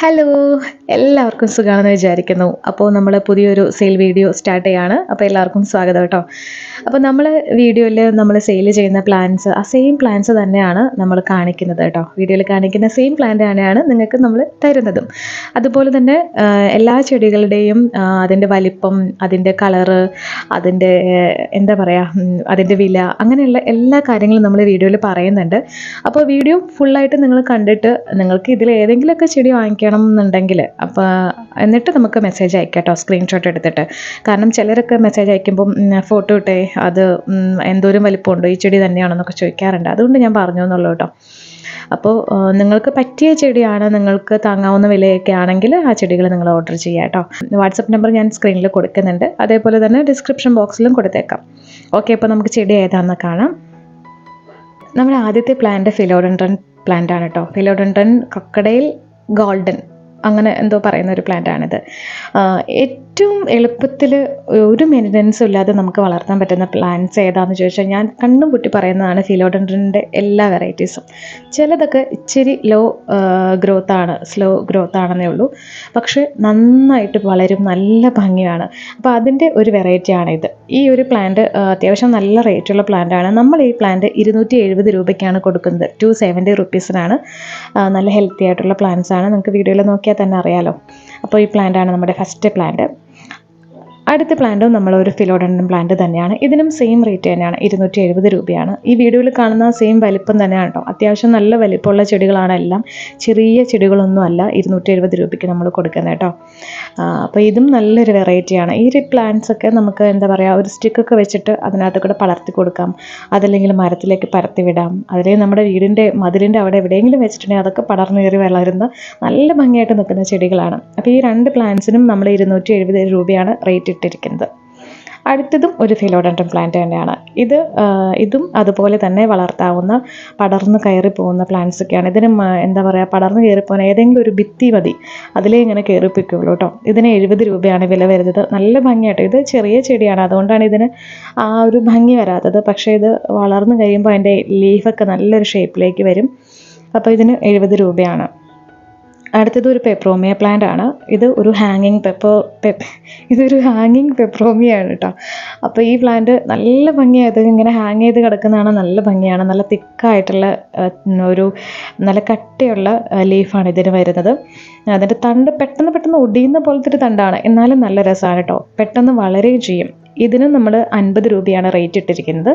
Hello എല്ലാവർക്കും സുഖമാണെന്ന് വിചാരിക്കുന്നു. അപ്പോൾ നമ്മൾ പുതിയൊരു സെയിൽ വീഡിയോ സ്റ്റാർട്ട് ചെയ്യാണ്. അപ്പോൾ എല്ലാവർക്കും സ്വാഗതം കേട്ടോ. അപ്പോൾ നമ്മൾ വീഡിയോയിൽ നമ്മൾ സെയിൽ ചെയ്യുന്ന പ്ലാൻസ് ആ സെയിം പ്ലാൻസ് തന്നെയാണ് നമ്മൾ കാണിക്കുന്നത് കേട്ടോ. വീഡിയോയിൽ കാണിക്കുന്ന സെയിം പ്ലാന്റ് തന്നെയാണ് നിങ്ങൾക്ക് നമ്മൾ തരുന്നതും. അതുപോലെ തന്നെ എല്ലാ ചെടികളുടെയും അതിന്റെ വലിപ്പം അതിന്റെ കളറ് അതിന്റെ എന്താ പറയുക അതിന്റെ വില അങ്ങനെയുള്ള എല്ലാ കാര്യങ്ങളും നമ്മൾ വീഡിയോയിൽ പറയുന്നുണ്ട്. അപ്പോൾ വീഡിയോ ഫുള്ളായിട്ട് നിങ്ങൾ കണ്ടിട്ട് നിങ്ങൾക്ക് ഇതിൽ ഏതെങ്കിലുമൊക്കെ ചെടി വാങ്ങിക്കണം എന്നുണ്ടെങ്കിൽ അപ്പോൾ എന്നിട്ട് നമുക്ക് മെസ്സേജ് അയക്കാം കേട്ടോ സ്ക്രീൻഷോട്ട് എടുത്തിട്ട്. കാരണം ചിലരൊക്കെ മെസ്സേജ് അയക്കുമ്പം ഫോട്ടോ ഇട്ടേ അത് എന്തോരം വലിപ്പമുണ്ടോ ഈ ചെടി തന്നെയാണെന്നൊക്കെ ചോദിക്കാറുണ്ട്. അതുകൊണ്ട് ഞാൻ പറഞ്ഞു എന്നുള്ളൂ കേട്ടോ അപ്പോൾ നിങ്ങൾക്ക് പറ്റിയ ചെടിയാണ് നിങ്ങൾക്ക് താങ്ങാവുന്ന വിലയൊക്കെ ആണെങ്കിൽ ആ ചെടികൾ നിങ്ങൾ ഓർഡർ ചെയ്യാം കേട്ടോ. വാട്സപ്പ് നമ്പർ ഞാൻ സ്ക്രീനിൽ കൊടുക്കുന്നുണ്ട്. അതേപോലെ തന്നെ ഡിസ്ക്രിപ്ഷൻ ബോക്സിലും കൊടുത്തേക്കാം. ഓക്കെ അപ്പോൾ നമുക്ക് ചെടി ഏതാണെന്ന് കാണാം. നമ്മുടെ ആദ്യത്തെ പ്ലാന്റ് ഫിലോഡൻഡ്രൻ പ്ലാന്റ് ആണ് കേട്ടോ. ഫിലോഡൻഡ്രൻ കക്കടയിൽ ഗോൾഡൻ. അങ്ങനെ എന്തോ പറയുന്ന ഒരു പ്ലാന്റ് ആണിത്. ഏറ്റവും എളുപ്പത്തിൽ ഒരു മെയിന്റനൻസും ഇല്ലാതെ നമുക്ക് വളർത്താൻ പറ്റുന്ന പ്ലാന്റ്സ് ഏതാണെന്ന് ചോദിച്ചാൽ ഞാൻ കണ്ണും പൊട്ടി പറയുന്നതാണ് ഫിലോഡൻഡ്രന്റെ എല്ലാ വെറൈറ്റീസും ചിലതൊക്കെ ഇച്ചിരി ലോ ഗ്രോത്ത് ആണ് സ്ലോ ഗ്രോത്ത് ആണെന്നേ ഉള്ളൂ. പക്ഷേ നന്നായിട്ട് വളരും നല്ല ഭംഗിയാണ്. അപ്പോൾ അതിന്റെ ഒരു വെറൈറ്റിയാണ് ഇത് ഈ ഒരു പ്ലാന്റ് അത്യാവശ്യം നല്ല റേറ്റുള്ള പ്ലാന്റ് ആണ്. നമ്മൾ ഈ പ്ലാന്റ് ഇരുന്നൂറ്റി എഴുപത് രൂപയ്ക്കാണ് കൊടുക്കുന്നത്. ടു സെവന്റി റുപ്പീസിനാണ് നല്ല ഹെൽത്തി ആയിട്ടുള്ള പ്ലാന്റ്സ് ആണ്. നിങ്ങൾക്ക് വീഡിയോയിൽ നോക്കിയാൽ തന്നെ അറിയാലോ. അപ്പോൾ ഈ പ്ലാന്റ് ആണ് നമ്മുടെ ഫസ്റ്റ് പ്ലാന്റ് അടുത്ത പ്ലാന്റും നമ്മൾ ഒരു ഫിലോഡൻഡൻ പ്ലാന്റ് തന്നെയാണ്. ഇതിനും സെയിം റേറ്റ് തന്നെയാണ്. ഇരുന്നൂറ്റി എഴുപത് രൂപയാണ്. ഈ വീഡിയോയിൽ കാണുന്ന സെയിം വലിപ്പം തന്നെയാണ് കേട്ടോ അത്യാവശ്യം നല്ല വലിപ്പമുള്ള ചെടികളാണ് എല്ലാം. ചെറിയ ചെടികളൊന്നും അല്ല. ഇരുന്നൂറ്റി എഴുപത് രൂപയ്ക്ക് നമ്മൾ കൊടുക്കുന്നത് കേട്ടോ അപ്പോൾ ഇതും നല്ലൊരു വെറൈറ്റിയാണ് ഈ പ്ലാന്റ്സ് ഒക്കെ നമുക്ക് എന്താ പറയുക ഒരു സ്റ്റിക്കൊക്കെ വെച്ചിട്ട് അതിനകത്ത് കൂടെ പളർത്തി കൊടുക്കാം. അതല്ലെങ്കിൽ മരത്തിലേക്ക് പരത്തി വിടാം. അതിലേ നമ്മുടെ വീടിന്റെ മതിലിന്റെ അവിടെ എവിടെയെങ്കിലും വെച്ചിട്ടുണ്ടെങ്കിൽ അതൊക്കെ പടർന്നു കയറി വളരുന്ന നല്ല ഭംഗിയായിട്ട് നിൽക്കുന്ന ചെടികളാണ്. അപ്പോൾ ഈ രണ്ട് പ്ലാന്റ്സിനും നമ്മൾ ഇരുന്നൂറ്റി എഴുപത് രൂപയാണ് റേറ്റ് ഇട്ടിരിക്കുന്നത്. അടുത്തതും ഒരു ഫിലോഡൻഡ്രൻ പ്ലാന്റ് തന്നെയാണ്. ഇത് ഇതും അതുപോലെ തന്നെ വളർത്താവുന്ന പടർന്ന് കയറി പോകുന്ന പ്ലാന്റ്സ് ഒക്കെയാണ്. ഇതിന് എന്താ പറയുക പടർന്ന് കയറി പോകുന്ന ഏതെങ്കിലും ഒരു ഭിത്തി മതി. അതിലേ ഇങ്ങനെ കയറിപ്പിക്കുള്ളൂ കേട്ടോ ഇതിന് എഴുപത് രൂപയാണ് വില വരുന്നത്. നല്ല ഭംഗിയായിട്ട് ഇത് ചെറിയ ചെടിയാണ്. അതുകൊണ്ടാണ് ഇതിന് ആ ഒരു ഭംഗി വരാത്തത്. പക്ഷേ ഇത് വളർന്നു കഴിയുമ്പോൾ അതിന്റെ ലീഫൊക്കെ നല്ലൊരു ഷേപ്പിലേക്ക് വരും. അപ്പോൾ ഇതിന് എഴുപത് രൂപയാണ്. അടുത്തത് ഒരു പെപ്രോമിയ പ്ലാന്റ് ആണ്. ഇത് ഒരു ഹാങ്ങിങ് പെപ്പോ പെപ്പ് ഇതൊരു ഹാങ്ങിങ് പെപ്രോമിയാണ് കേട്ടോ അപ്പോൾ ഈ പ്ലാന്റ് നല്ല ഭംഗിയായത് ഇങ്ങനെ ഹാങ് ചെയ്ത് കിടക്കുന്നതാണ് നല്ല ഭംഗിയാണ്. നല്ല തിക്കായിട്ടുള്ള ഒരു നല്ല കട്ടിയുള്ള ലീഫാണ് ഇതിന് വരുന്നത്. അതിന്റെ തണ്ട് പെട്ടെന്ന് പെട്ടെന്ന് ഒടിയുന്ന പോലത്തെ ഒരു തണ്ടാണ്. എന്നാലും നല്ല രസമാണ് കേട്ടോ പെട്ടെന്ന് വളരുകയും ചെയ്യും. ഇതിന് നമ്മൾ അൻപത് രൂപയാണ് റേറ്റ് ഇട്ടിരിക്കുന്നത്.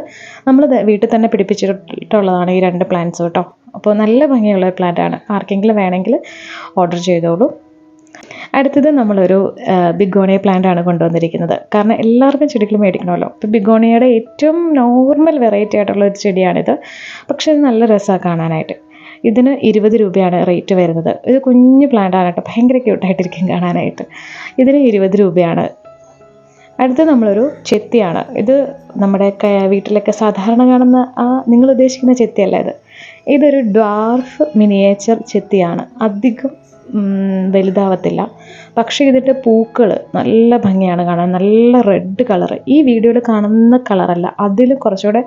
നമ്മൾ വീട്ടിൽ തന്നെ പിടിപ്പിച്ചിട്ടുള്ളതാണ് ഈ രണ്ട് പ്ലാന്റ്സ് കേട്ടോ അപ്പോൾ നല്ല ഭംഗിയുള്ള ഒരു പ്ലാന്റാണ് ആർക്കെങ്കിലും വേണമെങ്കിൽ ഓർഡർ ചെയ്തോളൂ. അടുത്തത് നമ്മളൊരു ബിഗോണിയ പ്ലാന്റ് ആണ് കൊണ്ടുവന്നിരിക്കുന്നത്. കാരണം എല്ലാവർക്കും ചെടികൾ മേടിക്കണമല്ലോ. അപ്പോൾ ബിഗോണിയയുടെ ഏറ്റവും നോർമൽ വെറൈറ്റി ആയിട്ടുള്ള ഒരു ചെടിയാണിത്. പക്ഷേ നല്ല രസമാണ് കാണാനായിട്ട്. ഇതിന് ഇരുപത് രൂപയാണ് റേറ്റ് വരുന്നത്. ഇത് കുഞ്ഞു പ്ലാന്റ് ആണ് കേട്ടോ. ഭയങ്കര ക്യൂട്ടായിട്ടിരിക്കും കാണാനായിട്ട്. ഇതിന് ഇരുപത് രൂപയാണ് അടുത്ത നമ്മളൊരു ചെത്തിയാണ്. ഇത് നമ്മുടെ വീട്ടിലൊക്കെ സാധാരണ കാണുന്ന ആ നിങ്ങൾ ഉദ്ദേശിക്കുന്ന ചെത്തിയല്ല ഇത്. ഇതൊരു ഡ്വാർഫ് മിനിയേച്ചർ ചെത്തിയാണ്. അധികം വലുതാവത്തില്ല. പക്ഷേ ഇതിന്റെ പൂക്കൾ നല്ല ഭംഗിയാണ് കാണാൻ. നല്ല റെഡ് കളർ ഈ വീഡിയോയിൽ കാണുന്ന കളറല്ല. അതിൽ കുറച്ചുകൂടെ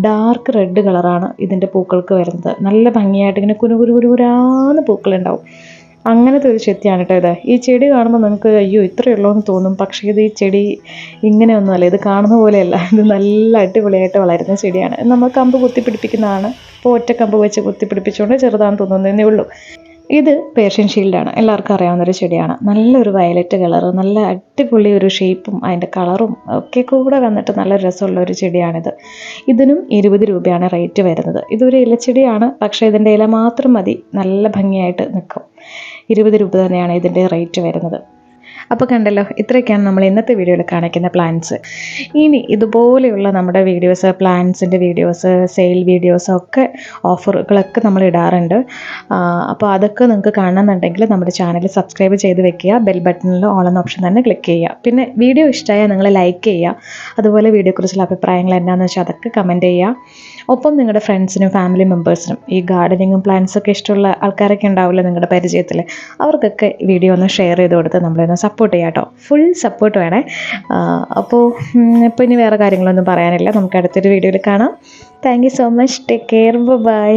ഡാർക്ക് റെഡ് കളറാണ് ഇതിന്റെ പൂക്കൾക്ക് വരുന്നത്. നല്ല ഭംഗിയായിട്ട് ഇങ്ങനെ കുരു കുരുകുരാന്ന് പൂക്കളുണ്ടാവും. അങ്ങനത്തെ ഒരു ചെത്തിയാണ് കേട്ടോ ഇത്. ഈ ചെടി കാണുമ്പോൾ നമുക്ക് അയ്യോ ഇത്രയേ ഉള്ളൂ എന്ന് തോന്നും. പക്ഷേ ഇത് ഈ ചെടി ഇങ്ങനെയൊന്നുമല്ല. ഇത് കാണുന്ന പോലെയല്ല. ഇത് നല്ല അടിപൊളിയായിട്ട് വളരുന്ന ചെടിയാണ്. നമ്മൾ കമ്പ് കുത്തിപ്പിടിപ്പിക്കുന്നതാണ് ഇപ്പോൾ ഒറ്റ കമ്പ് വെച്ച് കുത്തിപ്പിടിപ്പിച്ചുകൊണ്ട് ചെറുതാണ് ചെറുതാണെന്ന് തോന്നുന്നതേ ഉള്ളൂ. ഇത് പേർഷ്യൻ ഷീൽഡാണ്. എല്ലാവർക്കും അറിയാവുന്നൊരു ചെടിയാണ്. നല്ലൊരു വയലറ്റ് കളർ നല്ല അടിപൊളി ഒരു ഷേപ്പും അതിന്റെ കളറും ഒക്കെ കൂടെ വന്നിട്ട് നല്ല രസമുള്ള ഒരു ചെടിയാണിത്. ഇതിനും ഇരുപത് രൂപയാണ് റേറ്റ് വരുന്നത്. ഇതൊരു ഇലച്ചെടിയാണ്. പക്ഷേ ഇതിന്റെ ഇല മാത്രം മതി. നല്ല ഭംഗിയായിട്ട് നിൽക്കും. ഇരുപത് രൂപ തന്നെയാണ് ഇതിന്റെ റേറ്റ് വരുന്നത്. അപ്പോൾ കണ്ടല്ലോ ഇത്രയൊക്കെയാണ് നമ്മൾ ഇന്നത്തെ വീഡിയോയിൽ കാണിക്കുന്ന പ്ലാൻസ് ഇനി ഇതുപോലെയുള്ള നമ്മുടെ വീഡിയോസ് പ്ലാൻസിന്റെ വീഡിയോസ് സെയിൽ വീഡിയോസ് ഒക്കെ ഓഫറുകളൊക്കെ നമ്മൾ ഇടാറുണ്ട്. അപ്പോൾ അതൊക്കെ നിങ്ങൾക്ക് കാണണമെന്നുണ്ടെങ്കിൽ നമ്മുടെ ചാനൽ സബ്സ്ക്രൈബ് ചെയ്ത് വെക്കുക ബെൽ ബട്ടണിൽ ഓൾ എന്ന ഓപ്ഷൻ തന്നെ ക്ലിക്ക് ചെയ്യുക. പിന്നെ വീഡിയോ ഇഷ്ടമായാൽ നിങ്ങൾ ലൈക്ക് ചെയ്യുക. അതുപോലെ വീഡിയോയെക്കുറിച്ചുള്ള അഭിപ്രായങ്ങൾ എന്താണെന്ന് വെച്ചാൽ അതൊക്കെ കമന്റ് ചെയ്യുക. ഒപ്പം നിങ്ങളുടെ ഫ്രണ്ട്സിനും ഫാമിലി മെമ്പേഴ്സിനും ഈ ഗാർഡനിങ്ങും പ്ലാന്റ്സൊക്കെ ഇഷ്ടമുള്ള ആൾക്കാരൊക്കെ ഉണ്ടാവില്ല നിങ്ങളുടെ പരിചയത്തിൽ. അവർക്കൊക്കെ വീഡിയോ ഒന്ന് ഷെയർ ചെയ്ത് കൊടുത്ത് നമ്മളൊന്ന് സപ്പോർട്ട് ചെയ്യാം കേട്ടോ ഫുൾ സപ്പോർട്ട് വേണേ. അപ്പോൾ ഇപ്പോൾ ഇനി വേറെ കാര്യങ്ങളൊന്നും പറയാനില്ല. നമുക്ക് അടുത്തൊരു വീഡിയോയിൽ കാണാം. Thank you so much take care bye